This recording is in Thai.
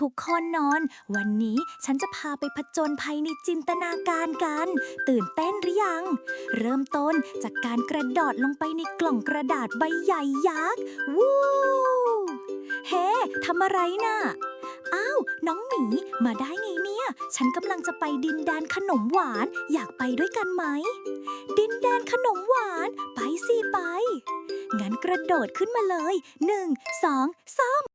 ทุกคนนอน วันนี้ฉันจะพาไปผจญภัยในจินตนาการกัน ตื่นเต้นหรือยัง เริ่มต้นจากการกระโดดลงไปในกล่องกระดาษใบใหญ่ยักษ์ วู้ เฮ้ ทำอะไรน่ะ อ้าว น้องหมี มาได้ไงเนี่ย ฉันกำลังจะไปดินแดนขนมหวาน อยากไปด้วยกันไหม ดินแดนขนมหวาน ไปสิไป งั้นกระโดดขึ้นมาเลยหนึ่งสองสาม